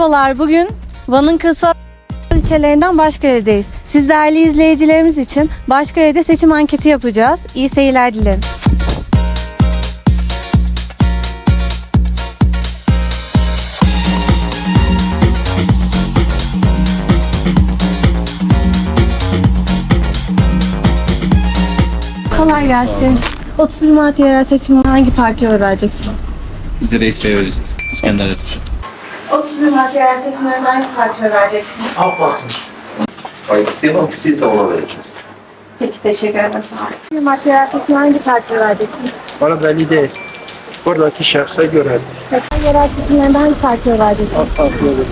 Merhabalar, bugün Van'ın kırsal ilçelerinden Başkale'deyiz. Siz değerli izleyicilerimiz için Başkale'de seçim anketi yapacağız. İyi seyirler dilerim. Kolay gelsin. 31 Mart yerel seçiminde hangi partiye oy vereceksin? Biz de reis bey vereceğiz. İskender Ertuğrul. 31 Mart yerel seçimlerinde hangi partiye oy vereceksin? Faydası yapmak istiyorsa ona vereceğiz. Peki teşekkür ederim. 31 Mart yerel seçiminde hangi partiye vereceksin? Bana belli değil. Buradaki şahsa göre Peki yerel seçimlerinde hangi partiye oy vereceksin? AK Parti'ye veririm.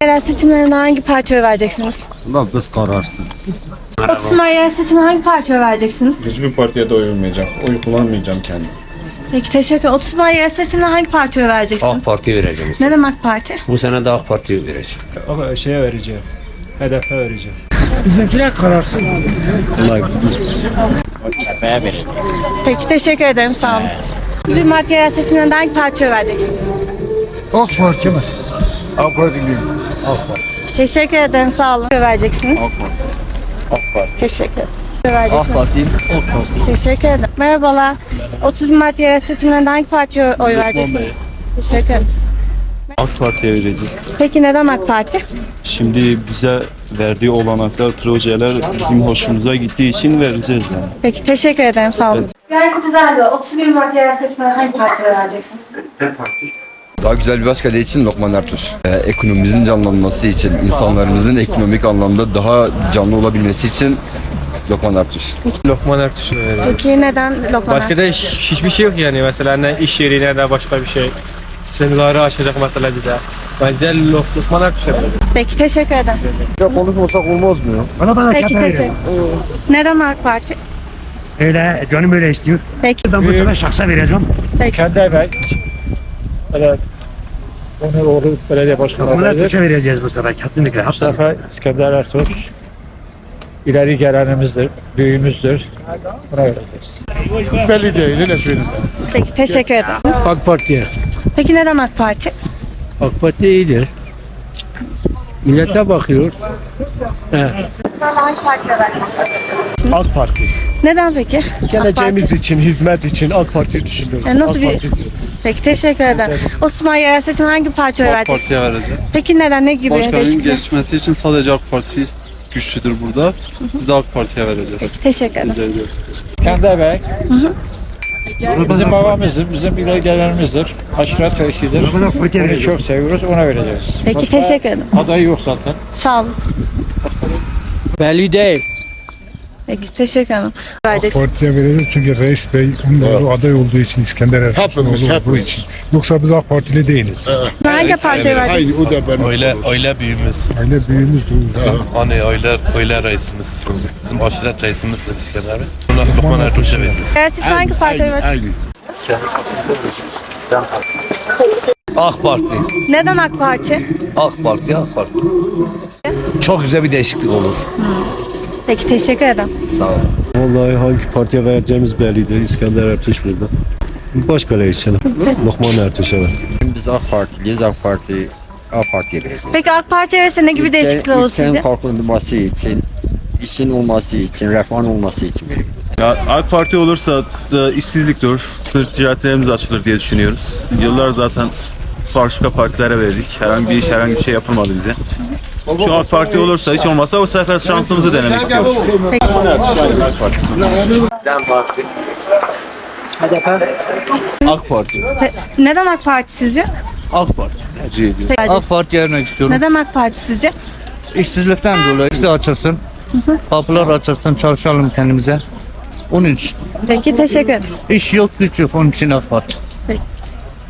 Yerel seçimlerinde hangi partiye vereceksiniz? Ulan biz kararsızız. 30 Mart yerel seçiminde hangi partiye vereceksiniz? Hiçbir partiye de oy vermeyeceğim. Oy kullanmayacağım kendim. Peki teşekkür ederim. 30 Mart yerel seçiminde hangi partiye oy vereceksiniz? AK Parti'ye vereceğim. Neden AK Parti? Bu sene de AK Parti'ye vereceğim. Ama şeye vereceğim. Hedefe vereceğim. Bizimkiler kararsız. Ulan biz Peki teşekkür ederim. Sağ olun. 31 Mart yerel seçimlerinde hangi partiye vereceksiniz? AK Parti mi? AK Parti değil. Teşekkür ederim. Sağ olun. Vereceksiniz. AK Parti. Teşekkür ederim. Oy vereceksiniz. Parti'yim. AK Parti. Teşekkür ederim. Merhabalar. 31 Mart yerel seçimlerinde hangi partiye oy vereceksiniz? Teşekkür ederim. AK Parti'ye vereceğiz. Peki neden AK Parti? Şimdi bize verdiği olanaklar, projeler bizim hoşumuza gittiği için vereceğiz yani. Peki teşekkür ederim. Sağ olun. Yarın Kutuzerli 31 Mart yerel seçimlerinde hangi partiye oy vereceksiniz? Daha güzel bir başkale için Lokman Ertuğ. Ee, ekonomimizin canlanması için, insanlarımızın ekonomik anlamda daha canlı olabilmesi için Lokman Ertuğ. Lokman Ertuğ'a vereceğiz. Peki neden Lokman Başka da hiç- hiçbir şey yok yani mesela ne iş yeri ne de başka bir şey. Sınırları aşacak mesela bir de. Bence Lok- Lokman Ertuğ'a vereceğiz. Peki teşekkür ederim. Ya konuşmasak olmaz mı ya? Bana bana Peki kafa teşekkür verin. Neden AK Parti? Öyle canım öyle istiyor. Peki. Ben bu sefer şahsa vereceğim. İskender Bey. Evet. Onun oğlu belediye başkanı Bunlar adayıdır. tuşa vereceğiz bu sefer kesinlikle. Mustafa İskender Ertuğ. İleri gelenimizdir, büyüğümüzdür. Buna vereceğiz. Belli değil ne söyleyeyim. Peki teşekkür ederim. AK Parti'ye. Peki neden AK Parti? AK Parti iyidir. Millete bakıyor. Vereceksiniz? AK Parti. Neden peki? Geleceğimiz için, hizmet için AK Parti'yi düşünüyoruz. E, nasıl AK bir- Parti diyoruz. Peki teşekkür ederim. Osman yerel seçim hangi partiye oy vereceksiniz? Parti'ye vereceğim. Peki neden? Ne gibi Başkanın değişiklikler? gelişmesi için sadece AK Parti güçlüdür burada. Biz de AK Parti'ye vereceğiz. Peki teşekkür ederim. Rica ediyoruz. Kendi Bey. Bizim babamızdır, bizim ileri gelenimizdir. Aşiret reisidir. Onu çok seviyoruz, ona vereceğiz. Peki Başka teşekkür ederim. Adayı yok zaten. Sağ olun. Belli değil. Peki teşekkür ederim. Vereceksiniz. Partiye vereceğiz çünkü Reis Bey onun aday olduğu için İskender Ertuğrul olduğu için. Yoksa biz AK Partili değiliz. Hangi partiye vereceksiniz? o da ben. Aile, aile büyüğümüz. Aile büyüğümüz de Hani aile, aile reisimiz. Bizim aşiret reisimiz de İskender Bey. Buna Lokman Ertuğ'a veriyoruz. Seçim hangi partiye vereceksiniz? AK Parti. Neden AK Parti? AK Parti, AK Parti. Çok güzel bir değişiklik olur. Peki teşekkür ederim. Sağ ol. Vallahi hangi partiye vereceğimiz belliydi. İskender Ertuğ burada. Başka reis canım. Lokman Ertuğ'a ver. Biz AK Partiliyiz, AK Parti AK Parti'ye vereceğiz. Peki AK Parti'ye verse ne gibi değişiklikler olur sizce? kalkınması için, işin olması için, refahın olması için veriyoruz. Ya AK Parti olursa da işsizlik durur. Sınır ticaretlerimiz açılır diye düşünüyoruz. Yıllar zaten başka partilere verdik. Herhangi bir iş, herhangi bir şey yapılmadı bize. Şu AK Parti olursa hiç olmazsa o sefer şansımızı denemek istiyoruz. AK Parti. Pe- Neden AK Parti sizce? AK Parti tercih ediyorum. Peki, AK Parti'ye vermek istiyorum. Neden AK Parti sizce? İşsizlikten dolayı işte açılsın. Kapılar açılsın, çalışalım kendimize. Onun için. Peki teşekkür ederim. İş yok, güç yok. Onun için AK Parti. Peki.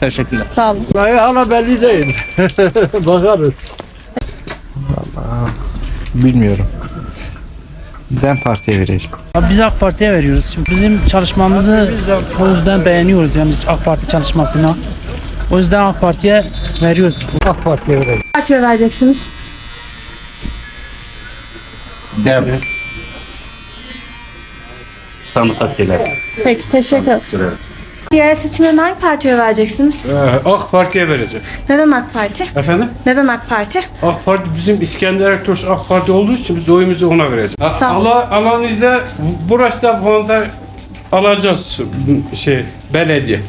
Teşekkürler. Sağ olun. Hayır hala belli değil. Bakarız. Bilmiyorum. Ben partiye vereceğim. Biz AK Parti'ye veriyoruz. Şimdi bizim çalışmamızı o yüzden beğeniyoruz yani AK Parti çalışmasına. O yüzden AK Parti'ye veriyoruz. AK Parti'ye verelim. Partiye vereceksiniz. Sandık asiyeler. Peki teşekkür ederim. Diğer seçimde hangi partiye vereceksiniz? AK Parti'ye vereceğim. Neden AK Parti? Efendim? Neden AK Parti? AK Parti bizim İskender Ertuğrul AK Parti olduğu için biz oyumuzu ona vereceğiz. Sağ ol. Allah Allah'ın izniyle burası da bu anda alacağız şey belediye.